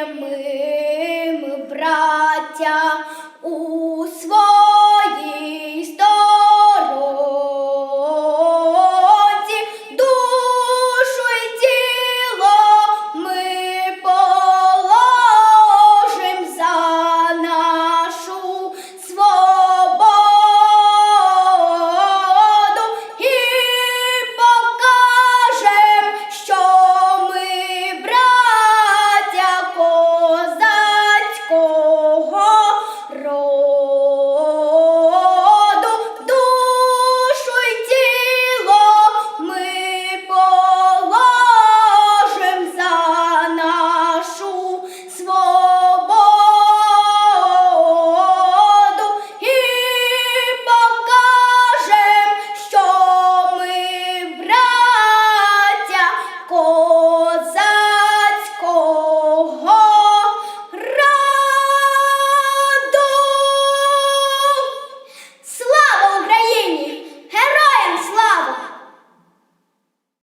ми, ми браття у своєму.